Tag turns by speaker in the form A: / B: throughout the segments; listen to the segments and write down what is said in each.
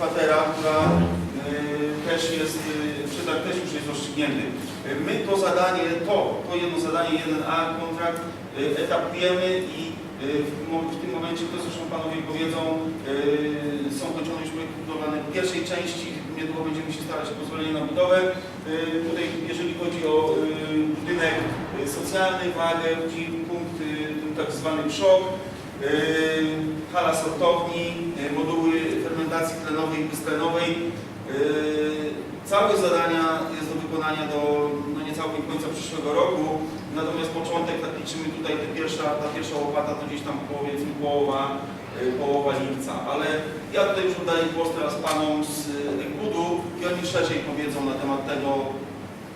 A: kwatera, która y, też jest, y, przetarg też już jest rozstrzygnięty. My to zadanie, to, to jedno zadanie, 1A kontrakt y, etapujemy i y, w, w tym momencie, to zresztą Panowie powiedzą, są kończone już projekty w pierwszej części, niedługo będziemy się starać o pozwolenie na budowę. Tutaj jeżeli chodzi o budynek socjalny, wagę, punkt, y, tak zwany Yy, hala sortowni, fermentacji tlenowej i beztlenowej. Yy, Całe zadania jest do wykonania do no niecałego końca przyszłego roku, natomiast początek, tak liczymy tutaj, ta pierwsza, ta pierwsza łopata to gdzieś tam powiedzmy połowa, yy, połowa lipca, ale ja tutaj już oddaję głos teraz Panom z Ekbudu i oni szerzej powiedzą na temat tego,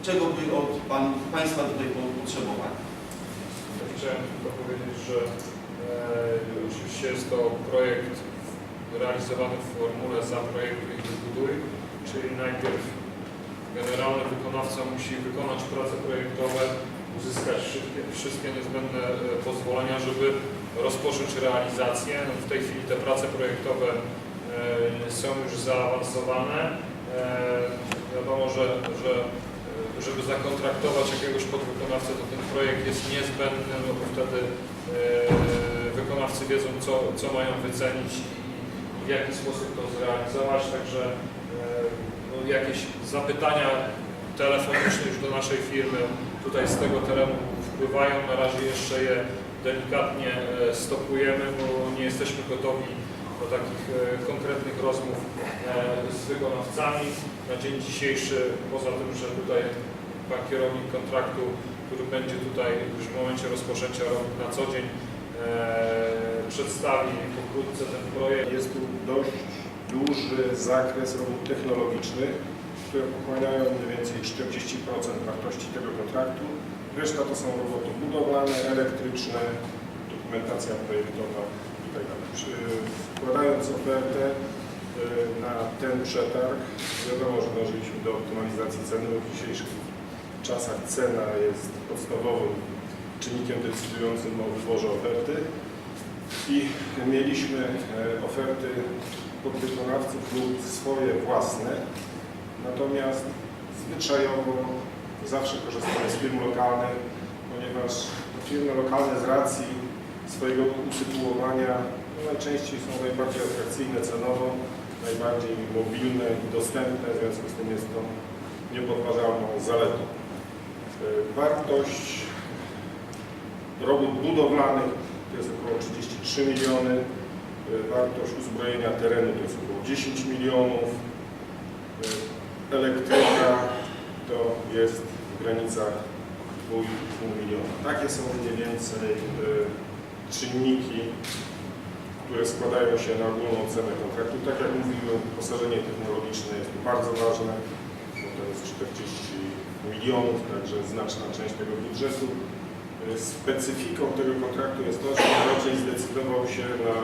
A: czego by od pan, Państwa tutaj po- potrzebowali.
B: Chciałem tylko powiedzieć, że e, oczywiście jest to projekt realizowany w formule zaprojektuj i wybuduj, czyli najpierw generalny wykonawca musi wykonać prace projektowe, uzyskać wszystkie, wszystkie niezbędne e, pozwolenia, żeby rozpocząć realizację. No, w tej chwili te prace projektowe e, są już zaawansowane. E, wiadomo, że, że żeby zakontraktować jakiegoś podwykonawcę, to ten projekt jest niezbędny, no bo wtedy wykonawcy wiedzą, co, co mają wycenić w jaki sposób to zrealizować. Także e, no, jakieś zapytania telefoniczne już do naszej firmy tutaj z tego terenu wpływają. Na razie jeszcze je delikatnie e, stopujemy, bo nie jesteśmy gotowi do takich e, konkretnych rozmów z wykonawcami. Na dzień dzisiejszy, poza tym, że tutaj pan kierownik kontraktu, który będzie tutaj już w momencie rozpoczęcia na co dzień, przedstawi pokrótce ten projekt.
C: Jest tu dość duży zakres robót technologicznych, które pochłaniają mniej więcej 40% wartości tego kontraktu. Reszta to są roboty budowlane, elektryczne, dokumentacja projektowa itd. Przy- Wkładając ofertę y, na ten przetarg, wiadomo, że dążyliśmy do optymalizacji ceny, w dzisiejszych czasach cena jest podstawowym czynnikiem decydującym o wyborze oferty i mieliśmy e, oferty podwykonawców lub swoje własne, natomiast zwyczajowo zawsze korzystamy z firm lokalnych, ponieważ firmy lokalne z racji swojego usytuowania najczęściej są najbardziej atrakcyjne cenowo, najbardziej mobilne i dostępne, w związku z tym jest to niepodważalną zaletą. E, Wartość robót budowlanych to jest około 33 miliony, E, wartość uzbrojenia terenu to jest około 10 milionów, E, elektryka to jest w granicach 2,5 miliona. Takie są mniej więcej e, czynniki, które składają się na ogólną cenę kontraktu. Tak jak mówiłem, wyposażenie technologiczne jest bardzo ważne, bo to jest 40 milionów, także znaczna część tego budżetu. Specyfiką tego kontraktu jest to, że raczej zdecydował się na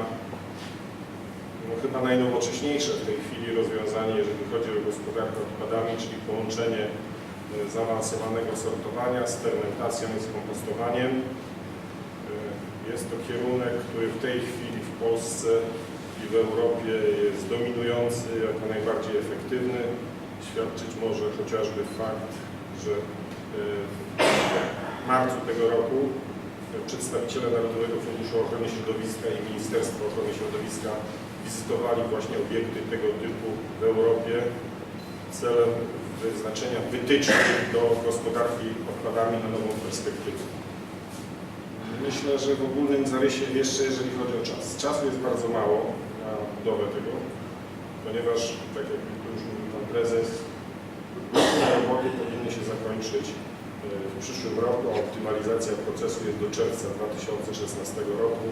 C: no, chyba najnowocześniejsze w tej chwili rozwiązanie, jeżeli chodzi o gospodarkę odpadami, czyli połączenie e, zaawansowanego sortowania z fermentacją i z kompostowaniem. E, Jest to kierunek, który w tej chwili w Polsce i w Europie jest dominujący jako najbardziej efektywny. Świadczyć może chociażby fakt, że e, w marcu tego roku przedstawiciele Narodowego Funduszu Ochrony Środowiska i Ministerstwa Ochrony Środowiska wizytowali właśnie obiekty tego typu w Europie celem wyznaczenia wytycznych do gospodarki odpadami na nową perspektywę. Myślę, że w ogólnym zarysie jeszcze jeżeli chodzi o czas. Czasu jest bardzo mało na budowę tego, ponieważ, tak jak już mówił Pan Prezes, roboty powinny się zakończyć w przyszłym roku, a optymalizacja procesu jest do czerwca 2016 roku,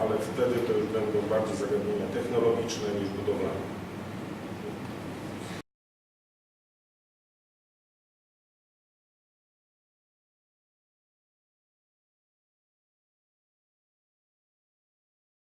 C: ale wtedy to już będą bardziej zagadnienia technologiczne niż budowlane.